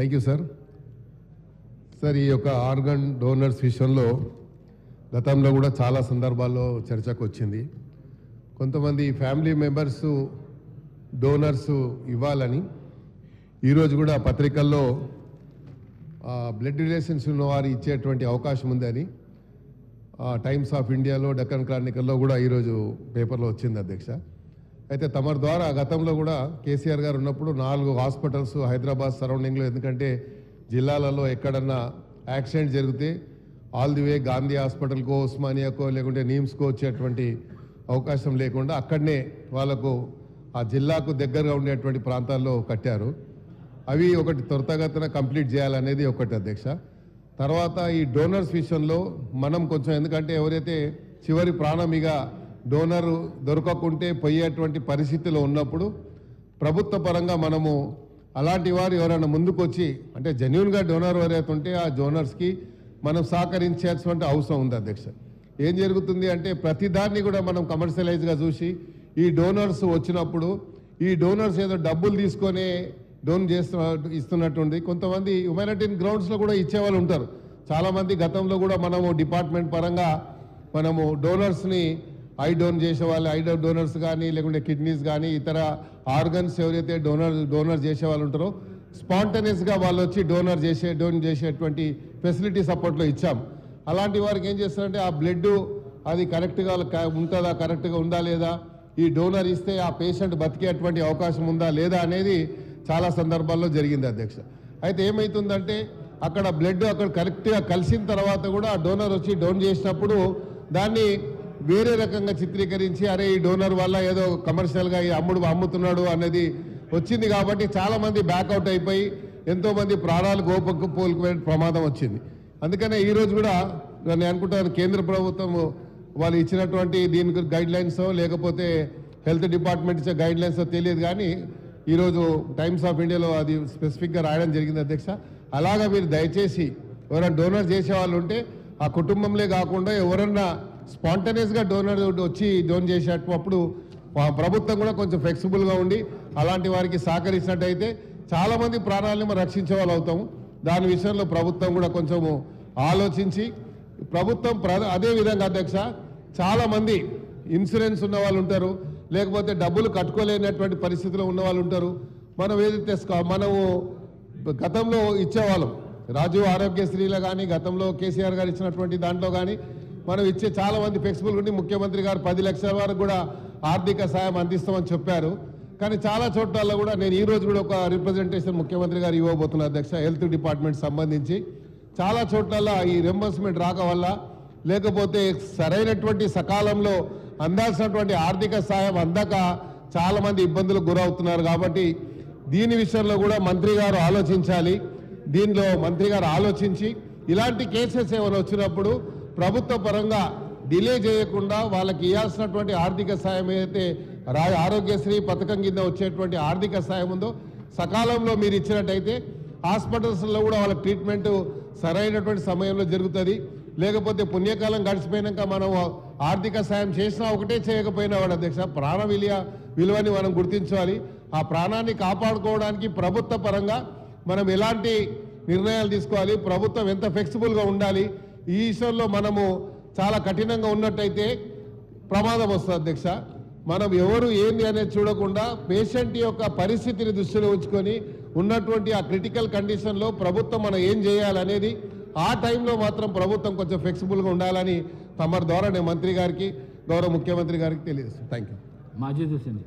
Thank you sir sir ఈ యొక్క organ donors విషయంలో గతంలో కూడా చాలా సందర్భాల్లో చర్చకు వచ్చింది. కొంతమంది ఫ్యామిలీ మెంబర్స్ డోనర్స్ ఇవ్వాలని ఈరోజు కూడా పత్రికల్లో బ్లడ్ రిలేషన్స్ ఉన్న వారు ఇచ్చేటువంటి అవకాశం ఉందని టైమ్స్ ఆఫ్ ఇండియాలో డక్కన్ క్రానికల్లో కూడా ఈరోజు పేపర్లో వచ్చింది అధ్యక్ష. అయితే తమరి ద్వారా గతంలో కూడా కేసీఆర్ గారు ఉన్నప్పుడు నాలుగు హాస్పిటల్స్ హైదరాబాద్ సరౌండింగ్లో. ఎందుకంటే జిల్లాలలో ఎక్కడన్నా యాక్సిడెంట్ జరిగితే ఆల్ ది వే గాంధీ హాస్పిటల్కో ఉస్మానియాకో లేకుంటే నీమ్స్కో వచ్చేటువంటి అవకాశం లేకుండా అక్కడనే వాళ్ళకు ఆ జిల్లాకు దగ్గరగా ఉండేటువంటి ప్రాంతాల్లో కట్టారు. అవి ఒకటి త్వరితగతిన కంప్లీట్ చేయాలనేది ఒకటి అధ్యక్ష. తర్వాత ఈ డోనర్స్ విషయంలో మనం కొంచెం ఎందుకంటే ఎవరైతే చివరి ప్రాణం ఇక డోనర్ దొరకకుంటే పోయేటువంటి పరిస్థితిలో ఉన్నప్పుడు ప్రభుత్వ పరంగా మనము అలాంటి వారు ఎవరైనా ముందుకొచ్చి అంటే జెన్యున్గా డోనర్ ఎవరైతే ఉంటే ఆ డోనర్స్కి మనం సహకరించాల్సినటువంటి అవసరం ఉంది అధ్యక్ష. ఏం జరుగుతుంది అంటే ప్రతి దాన్ని కూడా మనం కమర్షియలైజ్గా చూసి ఈ డోనర్స్ వచ్చినప్పుడు ఈ డోనర్స్ ఏదో డబ్బులు తీసుకొని డోన్ చేస్తు ఇస్తున్నట్టుంది. కొంతమంది హ్యుమానిటైన్ గ్రౌండ్స్లో కూడా ఇచ్చేవాళ్ళు ఉంటారు. చాలామంది గతంలో కూడా మనము డిపార్ట్మెంట్ పరంగా మనము డోనర్స్ని ఐ డోన్ చేసే వాళ్ళు ఐ డోనర్స్ కానీ లేకుంటే కిడ్నీస్ కానీ ఇతర ఆర్గన్స్ ఎవరైతే డోనర్ డోనర్ చేసే వాళ్ళు ఉంటారో స్పాంటనియస్గా వాళ్ళు వచ్చి డోనర్ చేసే డోన్ చేసేటువంటి ఫెసిలిటీ సపోర్ట్లో ఇచ్చాం. అలాంటి వారికి ఏం చేస్తారంటే ఆ బ్లడ్ అది కరెక్ట్గా ఉంటుందా కరెక్ట్గా ఉందా లేదా ఈ డోనర్ ఇస్తే ఆ పేషెంట్ బతికేటువంటి అవకాశం ఉందా లేదా అనేది చాలా సందర్భాల్లో జరిగింది అధ్యక్ష. అయితే ఏమవుతుందంటే అక్కడ బ్లడ్ అక్కడ కరెక్ట్గా కలిసిన తర్వాత కూడా ఆ డోనర్ వచ్చి డోన్ చేసినప్పుడు దాన్ని వేరే రకంగా చిత్రీకరించి అరే ఈ డోనర్ వల్ల ఏదో కమర్షియల్గా ఈ అమ్ముడు అమ్ముతున్నాడు అనేది వచ్చింది కాబట్టి చాలా మంది బ్యాక్అవుట్ అయిపోయి ఎంతో మంది ప్రాణాలు గోపకు పోలుకునే ప్రమాదం వచ్చింది. అందుకనే ఈరోజు కూడా నేను అనుకుంటాను కేంద్ర ప్రభుత్వం వాళ్ళు ఇచ్చినటువంటి దీనికి గైడ్ లైన్స్ లేకపోతే హెల్త్ డిపార్ట్మెంట్ ఇచ్చే గైడ్ లైన్స్ తెలియదు కానీ ఈరోజు టైమ్స్ ఆఫ్ ఇండియాలో అది స్పెసిఫిక్గా రాయడం జరిగింది అధ్యక్ష. అలాగా మీరు దయచేసి ఎవరైనా డోనర్ చేసే వాళ్ళు ఉంటే ఆ కుటుంబంలో కాకుండా ఎవరన్నా స్పాంటేనియస్గా డోనర్ వచ్చి డోన్ చేసేటప్పుడు ప్రభుత్వం కూడా కొంచెం ఫ్లెక్సిబుల్గా ఉండి అలాంటి వారికి సహకరించినట్టయితే చాలామంది ప్రాణాలను మనం రక్షించే వాళ్ళు అవుతాము. దాని విషయంలో ప్రభుత్వం కూడా కొంచెము ఆలోచించి ప్రభుత్వం ప్ర- అదే విధంగా అధ్యక్ష చాలామంది ఇన్సూరెన్స్ ఉన్న వాళ్ళు ఉంటారు లేకపోతే డబ్బులు కట్టుకోలేనటువంటి పరిస్థితిలో ఉన్న వాళ్ళు ఉంటారు. మనం ఏదైతే మనము గతంలో ఇచ్చేవాళ్ళం రాజు ఆరోగ్యశ్రీలో కానీ గతంలో కేసీఆర్ గారు ఇచ్చినటువంటి దాంట్లో కానీ మనం ఇచ్చే చాలా మంది ఫ్లెక్సిబుల్ ఉండి ముఖ్యమంత్రి గారు పది లక్షల వరకు కూడా ఆర్థిక సాయం అందిస్తామని చెప్పారు. కానీ చాలా చోట్ల కూడా నేను ఈ రోజు కూడా ఒక రిప్రజెంటేషన్ ముఖ్యమంత్రి గారు ఇవ్వబోతున్నా అధ్యక్ష హెల్త్ డిపార్ట్మెంట్ సంబంధించి. చాలా చోట్ల ఈ రెంబర్స్మెంట్ రాక వల్ల లేకపోతే సరైనటువంటి సకాలంలో అందాల్సినటువంటి ఆర్థిక సాయం అందక చాలా మంది ఇబ్బందులకు గురవుతున్నారు కాబట్టి దీని విషయంలో కూడా మంత్రి గారు ఆలోచించాలి. దీనిలో మంత్రి గారు ఆలోచించి ఇలాంటి కేసెస్ ఏమైనా వచ్చినప్పుడు ప్రభుత్వ పరంగా డిలే చేయకుండా వాళ్ళకి ఇవ్వాల్సినటువంటి ఆర్థిక సాయం ఏదైతే రా ఆరోగ్యశ్రీ పథకం కింద వచ్చేటువంటి ఆర్థిక సాయం ఉందో సకాలంలో మీరు ఇచ్చినట్టయితే హాస్పిటల్స్లో కూడా వాళ్ళ ట్రీట్మెంట్ సరైనటువంటి సమయంలో జరుగుతుంది. లేకపోతే పుణ్యకాలం గడిచిపోయినాక మనం ఆర్థిక సాయం చేసినా ఒకటే చేయకపోయినా వాడు అధ్యక్ష ప్రాణ విలువ విలువని మనం గుర్తించాలి. ఆ ప్రాణాన్ని కాపాడుకోవడానికి ప్రభుత్వ పరంగా మనం ఎలాంటి నిర్ణయాలు తీసుకోవాలి? ప్రభుత్వం ఎంత ఫ్లెక్సిబుల్గా ఉండాలి? ఈ విషయంలో మనము చాలా కఠినంగా ఉన్నట్టయితే ప్రమాదం వస్తుంది అధ్యక్ష. మనం ఎవరు ఏంది అనేది చూడకుండా పేషెంట్ యొక్క పరిస్థితిని దృష్టిలో ఉంచుకొని ఉన్నటువంటి ఆ క్రిటికల్ కండిషన్లో ప్రభుత్వం మనం ఏం చేయాలనేది ఆ టైంలో మాత్రం ప్రభుత్వం కొంచెం ఫ్లెక్సిబుల్గా ఉండాలని తమరి ద్వారా నేను మంత్రి గారికి గౌరవ ముఖ్యమంత్రి గారికి తెలియజేస్తాను థ్యాంక్ యూ మాజీ చూసింది.